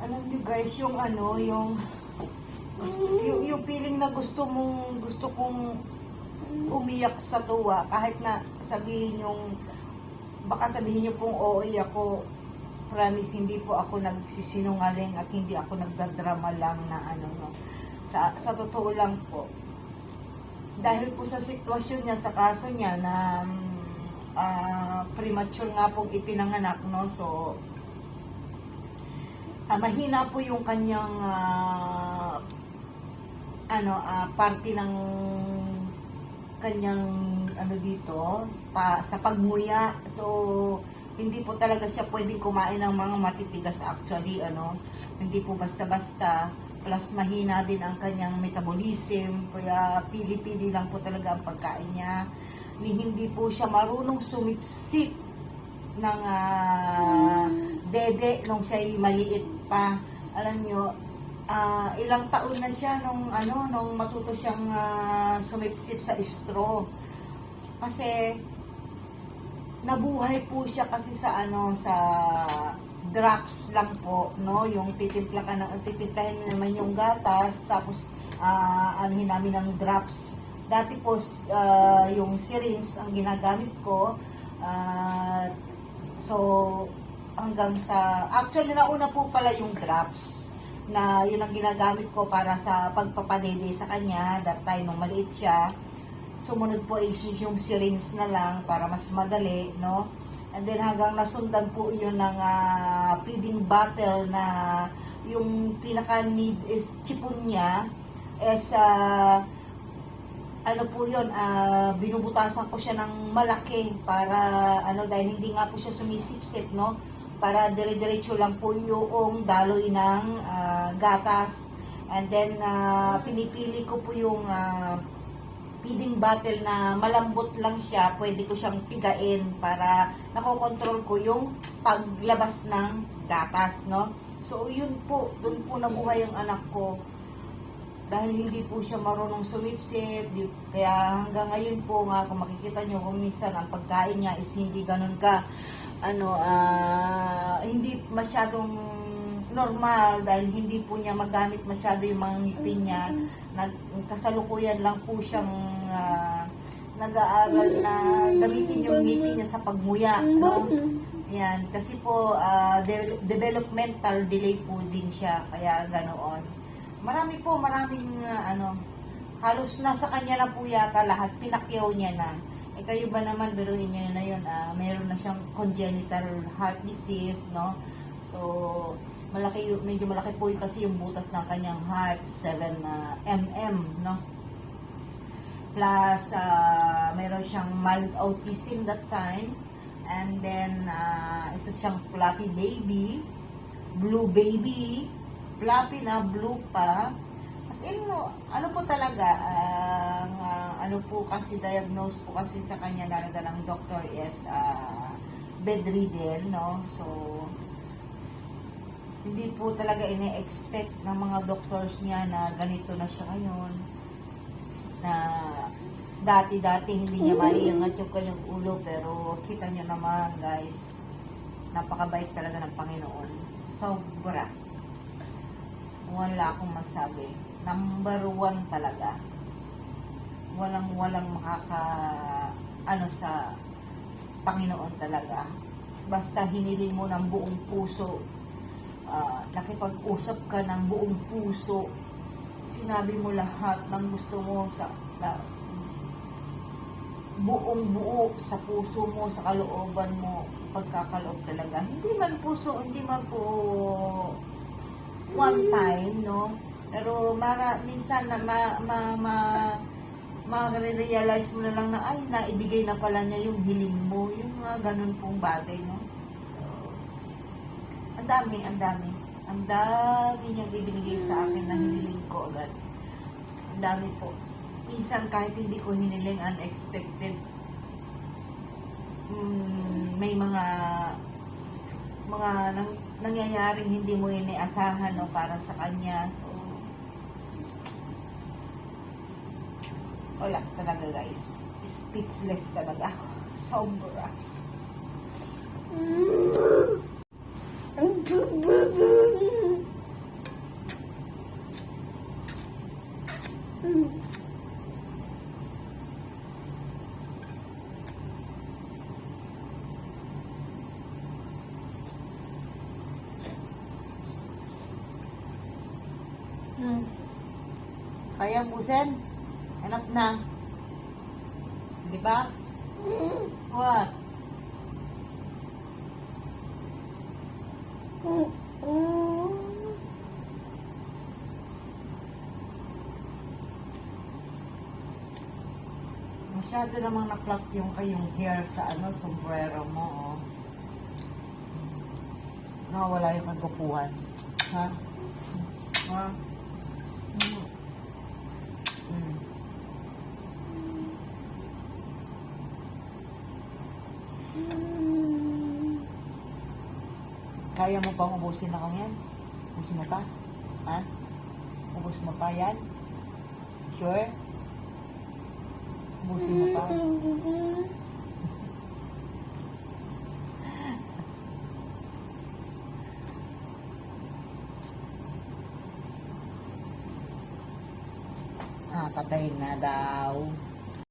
alam niyo guys, yung ano, yung gusto, yung, yung feeling na gusto mong gusto kong umiyak sa tuwa kahit na sabihin yung baka sabihin niyo pong oo ako promise hindi po ako nagsisinungaling at hindi ako nagdadrama lang na ano no. Sa sa totoo lang po dahil po sa sitwasyon niya sa kaso niya na ah, premature nga pong ipinanganak no? So ah, mahina po yung kanyang ah, ano ah, parte ng kanyang ano dito pa sa pagmuya. So hindi po talaga siya pwedeng kumain ng mga matitigas actually ano. Hindi po basta-basta. Plus mahina din ang kanyang metabolism. Kaya pili-pili lang po talaga ang pagkain niya. Ni hindi po siya marunong sumipsip ng ah, dede nung siya maliit pa alam nyo ah, ilang taon na siya nung ano nung matuto siyang ah, sumipsip sa straw. Kasi nabuhay po siya kasi sa ano sa drops lang po no? Yung titimpla ka ng titimplahin naman yung gatas tapos ah anuhin namin ng drops. Dati po ah, yung syringe ang ginagamit ko Ah, so hanggang sa actually nauna po pala yung drops na yun ang ginagamit ko para sa pagpapadede sa kanya that time nung maliit siya sumunod po is yung syringe na lang para mas madali, no? And then hanggang nasundan po yun ng ah, feeding bottle na yung pinaka need is chipon niya is ah, ano po yun, ah, binubutasan ko siya ng malaki para ano dahil hindi nga po siya sumisipsip, no? Para dire-diretso lang po yung daloy ng ah, gatas. And then ah, pinipili ko po yung ah, feeding bottle na malambot lang siya, pwede ko siyang pigain para nakokontrol ko yung paglabas ng gatas, no? So, yun po, dun po nabuhay ang anak ko. Dahil hindi po siya marunong sumipsip, kaya hanggang ngayon po nga, kung makikita nyo, kung minsan ang pagkain niya is hindi ganun ka, ano, ah, hindi masyadong normal dahil hindi po niya magamit masyado yung mga ngipin niya. Nag, kasalukuyan lang po siyang ah, nag-aaral na gamitin yung ngipin niya sa pagmuya. No? Yan, kasi po ah, de- developmental delay po din siya, kaya ganoon. Marami po, maraming ah, ano, halos nasa kanya na po yata lahat, pinakyaw niya na. Eh kayo ba naman, biruin niya na yun, ah, meron na siyang congenital heart disease, no? So, malaki, medyo malaki po yung- kasi yung butas ng kanyang heart, 7 na mm, no? Plus, ah, meron siyang mild autism that time. And then, ah, isa siyang fluffy baby, blue baby, fluffy na blue pa. As in, no, ano po talaga, ang ah, ano po kasi diagnose po kasi sa kanya talaga ng doctor is ah, bedridden, no? So, hindi po talaga ini-expect ng mga doctors niya na ganito na siya ngayon. Na dati-dati hindi niya maiangat yung kanyang ulo pero kita niyo naman guys, napakabait talaga ng Panginoon. Sobra. Wala akong masabi. Number one talaga. Walang walang makaka ano sa Panginoon talaga. Basta hiniling mo ng buong puso ah, nakipag-usap ka ng buong puso, sinabi mo lahat ng gusto mo sa na, buong buo sa puso mo, sa kalooban mo, pagkakaloob talaga. Hindi man puso, hindi man po one time, no? Pero mara, minsan na ma, ma, ma, ma-realize mo na lang na, ay, naibigay na pala niya yung hiling mo. Yung mga ganun pong bagay, no? Ang dami, ang dami. Ang dami niyang ibinigay sa akin na hiniling ko agad. Ang dami po. Minsan kahit hindi ko hiniling unexpected, mm, may mga mga nang, nangyayaring hindi mo iniasahan no, para sa kanya. So, wala talaga guys. Speechless talaga ako. Sobra. Hmm. Kaya busen? Hanap na. Di ba? What? Masyado namang na-plot yung kayong hair sa ano, sombrero mo, oh. Nakawala yung kagupuhan. Ha? Ha? Kaya mo bang ubusin na kanyan? Ubus mo pa? Ha? Ubus mo pa yan? Sure? Ubusin mo pa? Ah, patayin na daw.